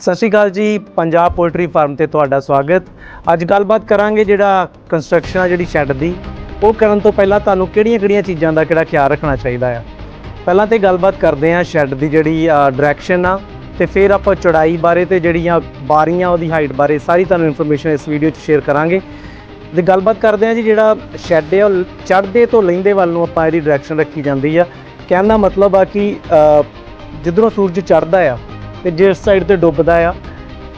ਸਤਿ ਸ਼੍ਰੀ ਅਕਾਲ ਜੀ, Punjab poultry farm ਤੇ ਤੁਹਾਡਾ ਸਵਾਗਤ। ਅੱਜ ਗੱਲਬਾਤ ਕਰਾਂਗੇ ਜਿਹੜਾ ਕੰਸਟਰਕਸ਼ਨ ਆ, ਜਿਹੜੀ ਸ਼ੈੱਡ ਦੀ, ਉਹ ਕਰਨ ਤੋਂ ਪਹਿਲਾਂ ਤੁਹਾਨੂੰ ਕਿਹੜੀਆਂ-ਕਿਹੜੀਆਂ ਚੀਜ਼ਾਂ ਦਾ ਕਿਹੜਾ ਖਿਆਲ ਰੱਖਣਾ ਚਾਹੀਦਾ ਆ? ਪਹਿਲਾਂ ਤੇ ਗੱਲਬਾਤ ਕਰਦੇ ਹਾਂ ਸ਼ੈੱਡ ਦੀ ਜਿਹੜੀ ਡਾਇਰੈਕਸ਼ਨ ਆ, ਤੇ ਫਿਰ ਆਪਾਂ ਚੌੜਾਈ ਬਾਰੇ ਤੇ ਜਿਹੜੀਆਂ ਬਾਰੀਆਂ ਉਹਦੀ ਹਾਈਟ ਬਾਰੇ ਸਾਰੀ ਤੁਹਾਨੂੰ ਇਨਫੋਰਮੇਸ਼ਨ ਇਸ ਵੀਡੀਓ 'ਚ ਸ਼ੇਅਰ ਕਰਾਂਗੇ। ਤੇ ਗੱਲਬਾਤ ਕਰਦੇ ਹਾਂ ਜੀ ਜਿਹੜਾ ਸ਼ੈੱਡ ਹੈ ਉਹ ਚੜ੍ਹਦੇ ਤੋਂ ਲੈਂਦੇ ਵੱਲ ਨੂੰ ਆਪਾਂ ਇਹਦੀ ਡਾਇਰੈਕਸ਼ਨ ਰੱਖੀ ਜਾਂਦੀ ਆ। ਕਹਿਣ ਦਾ ਮਤਲਬ ਆ ਕਿ ਜਿੱਧਰੋਂ ਸੂਰਜ ਚੜ੍ਹਦਾ ਆ ਤੇ ਜਿਸ ਸਾਈਡ ਤੇ ਡੁੱਬਦਾ ਆ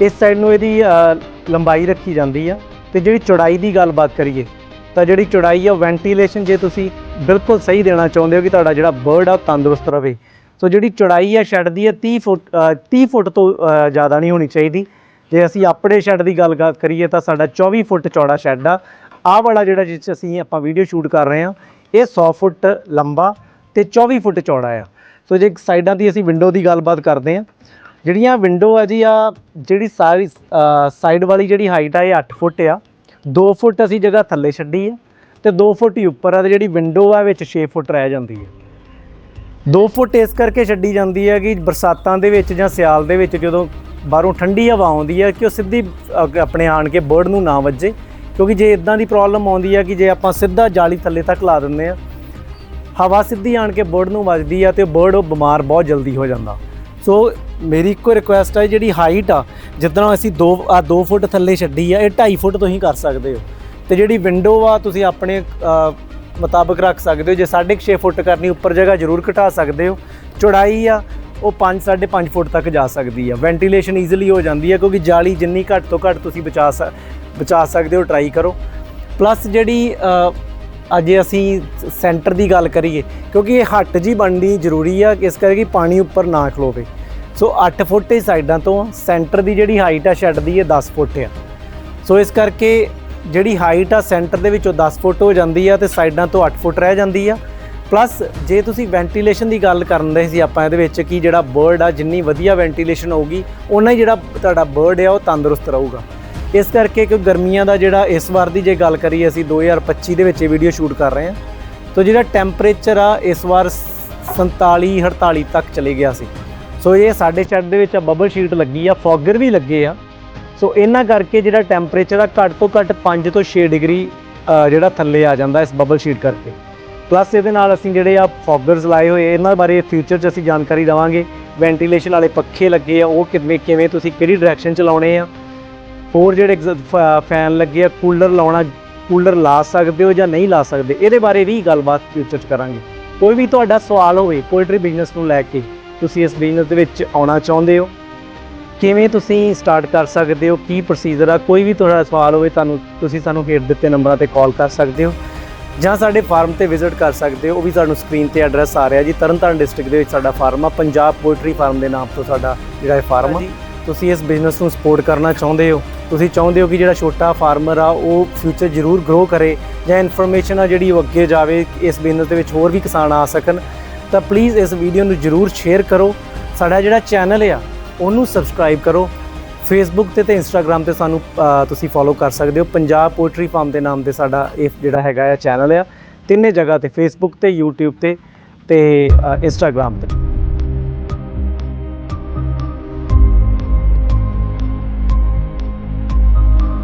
ਇਸ ਸਾਈਡ ਨੂੰ ਇਹਦੀ ਲੰਬਾਈ ਰੱਖੀ ਜਾਂਦੀ ਆ। ਤੇ ਜਿਹੜੀ ਚੌੜਾਈ ਦੀ ਗੱਲਬਾਤ ਕਰੀਏ ਤਾਂ ਜਿਹੜੀ ਚੌੜਾਈ ਆ ਵੈਂਟੀਲੇਸ਼ਨ ਜੇ ਤੁਸੀਂ ਬਿਲਕੁਲ ਸਹੀ ਦੇਣਾ ਚਾਹੁੰਦੇ ਹੋ ਕਿ ਤੁਹਾਡਾ ਜਿਹੜਾ ਬਰਡ ਆ ਉਹ ਤੰਦਰੁਸਤ ਰਵੇ ਸੋ ਜਿਹੜੀ ਚੌੜਾਈ ਆ ਸ਼ੈੱਡ ਦੀ ਆ 30 ਫੁੱਟ ਅ, 30 ਫੁੱਟ ਤੋਂ ਜ਼ਿਆਦਾ ਨਹੀਂ ਹੋਣੀ ਚਾਹੀਦੀ। ਜੇ ਅਸੀਂ ਆਪਣੇ ਸ਼ੈੱਡ ਦੀ ਗੱਲ ਕਰੀਏ ਤਾਂ ਸਾਡਾ 24 ਫੁੱਟ ਚੌੜਾ ਸ਼ੈੱਡ ਆ। ਆਹ ਵਾਲਾ ਜਿਹੜਾ ਜਿਸ 'ਚ ਅਸੀਂ ਆਪਾਂ ਵੀਡੀਓ ਸ਼ੂਟ ਕਰ ਰਹੇ ਹਾਂ ਇਹ 100 ਫੁੱਟ ਲੰਬਾ ਤੇ 24 ਫੁੱਟ ਚੌੜਾ ਆ। ਸੋ ਜੇ ਸਾਈਡਾਂ ਦੀ ਅਸੀਂ ਵਿੰਡੋ ਦੀ ਗੱਲਬਾਤ ਕਰਦੇ ਹਾਂ ਜਿਹੜੀਆਂ ਵਿੰਡੋ ਆ ਜੀ, ਆ ਜਿਹੜੀ ਸਾਰੀ ਸਾਈਡ ਵਾਲੀ ਜਿਹੜੀ ਹਾਈਟ ਆ, ਇਹ 8 ਫੁੱਟ ਆ। 2 ਫੁੱਟ ਅਸੀਂ ਜਗ੍ਹਾ ਥੱਲੇ ਛੱਡੀ ਆ ਤੇ 2 ਫੁੱਟ ਹੀ ਉੱਪਰ ਆ ਤੇ ਜਿਹੜੀ ਵਿੰਡੋ ਆ, ਵਿੱਚ 6 ਫੁੱਟ ਰਹਿ ਜਾਂਦੀ ਹੈ 2 ਫੁੱਟ ਇਸ ਕਰਕੇ ਛੱਡੀ ਜਾਂਦੀ ਹੈ ਕਿ ਬਰਸਾਤਾਂ ਦੇ ਵਿੱਚ ਜਾਂ ਸਿਆਲ ਦੇ ਵਿੱਚ ਜਦੋਂ ਬਾਹਰੋਂ ਠੰਡੀ ਹਵਾ ਆਉਂਦੀ ਹੈ ਕਿ ਉਹ ਸਿੱਧੀ ਆਪਣੇ ਆਣ ਕੇ ਬਰਡ ਨੂੰ ਨਾ ਵੱਜੇ। ਕਿਉਂਕਿ ਜੇ ਇਦਾਂ ਦੀ ਪ੍ਰੋਬਲਮ ਆਉਂਦੀ ਹੈ ਕਿ ਜੇ ਆਪਾਂ ਸਿੱਧਾ ਜਾਲੀ ਥੱਲੇ ਤੱਕ ਲਾ ਦਿੰਦੇ ਆ, ਹਵਾ ਸਿੱਧੀ ਆਣ ਕੇ ਬਰਡ ਨੂੰ ਵੱਜਦੀ ਆ ਤੇ ਬਰਡ ਉਹ ਬਿਮਾਰ ਬਹੁਤ ਜਲਦੀ ਹੋ ਜਾਂਦਾ। ਸੋ ਮੇਰੀ ਇੱਕੋ ਰਿਕੁਐਸਟ ਹੈ ਜਿਹੜੀ ਹਾਈਟ ਆ, ਜਿੱਦਾਂ ਅਸੀਂ 2 ਆ 2 ਫੁੱਟ ਥੱਲੇ ਛੱਡੀ ਆ, ਇਹ 2.5 ਫੁੱਟ ਤੁਸੀਂ ਕਰ ਸਕਦੇ ਹੋ। ਤੇ ਜਿਹੜੀ ਵਿੰਡੋ ਆ, ਤੁਸੀਂ ਆਪਣੇ ਮੁਤਾਬਕ ਰੱਖ ਸਕਦੇ ਹੋ, ਜੇ 6.5 ਫੁੱਟ ਕਰਨੀ, ਉੱਪਰ ਜਗ੍ਹਾ ਜ਼ਰੂਰ ਘਟਾ ਸਕਦੇ ਹੋ। ਚੌੜਾਈ ਆ, ਉਹ 5 5.5 ਫੁੱਟ ਤੱਕ ਜਾ ਸਕਦੀ ਆ। ਵੈਂਟੀਲੇਸ਼ਨ ਈਜ਼ੀਲੀ ਹੋ ਜਾਂਦੀ ਆ, ਕਿਉਂਕਿ ਜਾਲੀ ਜਿੰਨੀ ਘੱਟ ਤੋਂ ਘੱਟ ਤੁਸੀਂ ਬਚਾ ਸਕ ਬਚਾ ਸਕਦੇ ਹੋ ਟਰਾਈ ਕਰੋ। ਪਲੱਸ ਜਿਹੜੀ ਅੱਜ ਅਸੀਂ ਸੈਂਟਰ ਦੀ ਗੱਲ ਕਰੀਏ, ਕਿਉਂਕਿ ਇਹ ਹੱਟ ਜੀ ਬਣਨੀ ਜ਼ਰੂਰੀ ਆ, ਇਸ ਕਰਕੇ ਪਾਣੀ ਉੱਪਰ ਨਾ ਖਲੋਵੇ। ਸੋ 8 ਫੁੱਟ ਹੀ ਸਾਈਡਾਂ ਤੋਂ ਸੈਂਟਰ ਦੀ ਜਿਹੜੀ ਹਾਈਟ ਆ ਸ਼ੈੱਡ ਦੀ ਇਹ 10 ਫੁੱਟ ਆ। ਸੋ ਇਸ ਕਰਕੇ ਜਿਹੜੀ ਹਾਈਟ ਆ, ਸੈਂਟਰ ਦੇ ਵਿੱਚੋਂ 10 ਫੁੱਟ ਹੋ ਜਾਂਦੀ ਆ ਤੇ ਸਾਈਡਾਂ ਤੋਂ 8 ਫੁੱਟ ਰਹਿ ਜਾਂਦੀ ਆ। ਪਲੱਸ ਜੇ ਤੁਸੀਂ ਵੈਂਟੀਲੇਸ਼ਨ ਦੀ ਗੱਲ ਕਰਨ ਦੇ ਸੀ ਆਪਾਂ ਇਹਦੇ ਵਿੱਚ ਕਿ ਜਿਹੜਾ ਬਰਡ ਆ, ਜਿੰਨੀ ਵਧੀਆ ਵੈਂਟੀਲੇਸ਼ਨ ਹੋਊਗੀ ਉਨਾ ਹੀ ਜਿਹੜਾ ਤੁਹਾਡਾ ਬਰਡ ਆ, ਉਹ ਤੰਦਰੁਸਤ ਰਹੂਗਾ। ਇਸ ਕਰਕੇ ਕਿ ਗਰਮੀਆਂ ਦਾ ਜਿਹੜਾ ਇਸ ਵਾਰ ਦੀ ਜੇ ਗੱਲ ਕਰੀਏ ਅਸੀਂ 2025 ਦੇ ਵਿੱਚ ਇਹ ਵੀਡੀਓ ਸ਼ੂਟ ਕਰ ਰਹੇ ਹਾਂ। ਤਾਂ ਜਿਹੜਾ ਟੈਂਪਰੇਚਰ ਆ, ਇਸ ਵਾਰ 47 48 ਤੱਕ ਚਲੇ ਗਿਆ ਸੀ। ਸੋ ਇਹ ਸਾਡੇ ਸ਼ੈੱਡ ਦੇ ਵਿੱਚ ਬਬਲ ਸ਼ੀਟ ਲੱਗੀ ਆ, ਫੌਗਰ ਵੀ ਲੱਗੇ ਆ। ਸੋ ਇਹਨਾਂ ਕਰਕੇ ਜਿਹੜਾ ਟੈਂਪਰੇਚਰ ਆ, ਘੱਟ ਤੋਂ ਘੱਟ 5 ਤੋਂ 6 ਡਿਗਰੀ ਜਿਹੜਾ ਥੱਲੇ ਆ ਜਾਂਦਾ ਇਸ ਬਬਲ ਸ਼ੀਟ ਕਰਕੇ। ਪਲੱਸ ਇਹਦੇ ਨਾਲ ਅਸੀਂ ਜਿਹੜੇ ਆ ਫੌਗਰਸ ਲਾਏ ਹੋਏ, ਇਹਨਾਂ ਬਾਰੇ ਫਿਊਚਰ 'ਚ ਅਸੀਂ ਜਾਣਕਾਰੀ ਦਵਾਂਗੇ। ਵੈਂਟੀਲੇਸ਼ਨ ਵਾਲੇ ਪੱਖੇ ਲੱਗੇ ਆ, ਉਹ ਕਿਵੇਂ ਕਿਵੇਂ ਤੁਸੀਂ ਕਿਹੜੀ ਡਾਇਰੈਕਸ਼ਨ 'ਚ ਲਾਉਣੇ ਆ। ਹੋਰ ਜਿਹੜੇ ਫੈਨ ਲੱਗੇ ਆ ਕੂਲਰ ਲਾਉਣਾ ਕੂਲਰ ਲਾ ਸਕਦੇ ਹੋ ਜਾਂ ਨਹੀਂ ਲਾ ਸਕਦੇ, ਇਹਦੇ ਬਾਰੇ ਵੀ ਗੱਲਬਾਤ ਫਿਊਚਰ 'ਚ ਕਰਾਂਗੇ। ਕੋਈ ਵੀ ਤੁਹਾਡਾ ਸਵਾਲ ਹੋਵੇ ਪੋਲਟਰੀ ਬਿਜ਼ਨਸ ਨੂੰ ਲੈ ਕੇ, ਤੁਸੀਂ ਇਸ ਬਿਜ਼ਨਸ ਦੇ ਵਿੱਚ ਆਉਣਾ ਚਾਹੁੰਦੇ ਹੋ, ਕਿਵੇਂ ਤੁਸੀਂ ਸਟਾਰਟ ਕਰ ਸਕਦੇ ਹੋ, ਕੀ ਪ੍ਰੋਸੀਜਰ ਆ, ਕੋਈ ਵੀ ਤੁਹਾਡਾ ਸਵਾਲ ਹੋਵੇ, ਤੁਹਾਨੂੰ, ਤੁਸੀਂ ਸਾਨੂੰ ਹੇਠ ਦਿੱਤੇ ਨੰਬਰਾਂ ਤੇ ਕਾਲ ਕਰ ਸਕਦੇ ਹੋ, ਜਾਂ ਸਾਡੇ ਫਾਰਮ ਤੇ ਵਿਜ਼ਿਟ ਕਰ ਸਕਦੇ ਹੋ, ਉਹ ਵੀ ਤੁਹਾਨੂੰ ਸਕਰੀਨ ਤੇ ਐਡਰੈਸ ਆ ਰਿਹਾ ਜੀ, ਤਰਨਤਾਰਨ ਡਿਸਟ੍ਰਿਕਟ ਦੇ ਵਿੱਚ ਸਾਡਾ ਫਾਰਮ ਆ, ਪੰਜਾਬ ਪੋਲਟਰੀ ਫਾਰਮ ਦੇ ਨਾਮ ਤੋਂ ਸਾਡਾ ਜਿਹੜਾ ਇਹ ਫਾਰਮ ਆ। ਤੁਸੀਂ ਇਸ ਬਿਜ਼ਨਸ ਨੂੰ ਸਪੋਰਟ ਕਰਨਾ ਚਾਹੁੰਦੇ ਹੋ, ਤੁਸੀਂ ਚਾਹੁੰਦੇ ਹੋ ਕਿ ਜਿਹੜਾ ਛੋਟਾ ਫਾਰਮਰ ਆ, ਉਹ ਫਿਊਚਰ ਜ਼ਰੂਰ ਗਰੋ ਕਰੇ ਜਾਂ ਇਨਫੋਰਮੇਸ਼ਨ ਆ ਜਿਹੜੀ ਉਹ ਅੱਗੇ ਜਾਵੇ, ਇਸ ਬਿਜ਼ਨਸ ਦੇ ਵਿੱਚ ਹੋਰ ਵੀ ਕਿਸਾਨ ਆ ਸਕਣ, ਤਾਂ ਪਲੀਜ਼ ਇਸ ਵੀਡੀਓ ਨੂੰ ਜ਼ਰੂਰ ਸ਼ੇਅਰ ਕਰੋ। ਸਾਡਾ ਜਿਹੜਾ ਚੈਨਲ ਆ, ਉਹਨੂੰ ਸਬਸਕ੍ਰਾਈਬ ਕਰੋ। ਫੇਸਬੁੱਕ ਤੇ ਤੇ ਇੰਸਟਾਗ੍ਰam ਤੇ ਸਾਨੂੰ ਤੁਸੀਂ ਫੋਲੋ ਕਰ ਸਕਦੇ ਹੋ। ਪੰਜਾਬ ਪੋਲਟਰੀ ਫਾਰਮ ਦੇ ਨਾਮ ਤੇ ਸਾਡਾ ਇਹ ਜਿਹੜਾ ਹੈਗਾ ਆ ਚੈਨਲ ਆ। ਤਿੰਨੇ ਜਗ੍ਹਾ ਤੇ ਫੇਸਬੁੱਕ ਤੇ, YouTube ਤੇ ਤੇ ਇੰਸਟਾਗ੍ਰam ਤੇ।